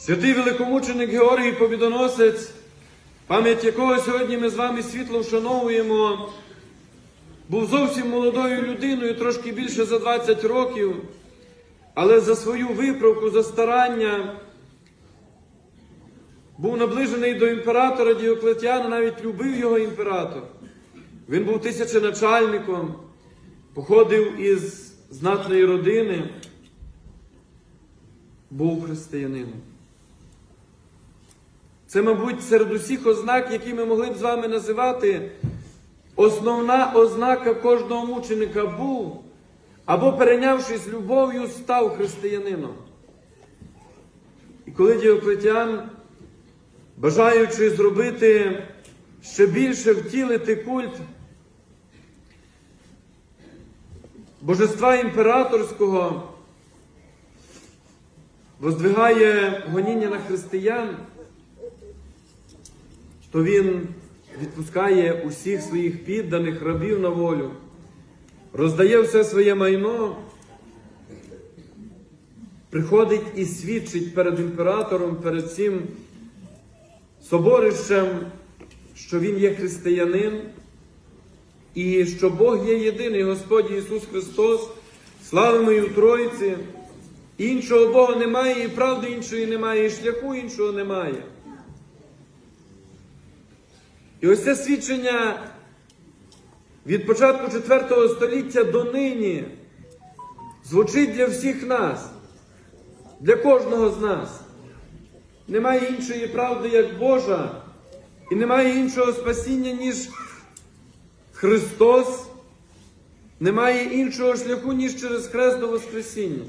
Святий великомученик Георгій Побідоносець, пам'ять якого сьогодні ми з вами світло вшановуємо, був зовсім молодою людиною, трошки більше за 20 років, але за свою виправку, за старання був наближений до імператора Діоклетіана, навіть любив його імператор. Він був тисяченачальником, походив із знатної родини, був християнином. Це, мабуть, серед усіх ознак, які ми могли б з вами називати, основна ознака кожного мученика був, або перейнявшись любов'ю, став християнином. І коли Діоклетіан, бажаючи зробити ще більше втілити культ божества імператорського, воздвигає гоніння на християн, то він відпускає усіх своїх підданих рабів на волю, роздає все своє майно, приходить і свідчить перед імператором, перед цим соборищем, що він є християнин, і що Бог є єдиний Господь Ісус Христос, славимо і у. Іншого Бога немає, і правди іншої немає, і шляху іншого немає. І ось це свідчення від початку IV століття до нині звучить для всіх нас, для кожного з нас. Немає іншої правди, як Божа, і немає іншого спасіння, ніж Христос, немає іншого шляху, ніж через Хрест до Воскресіння.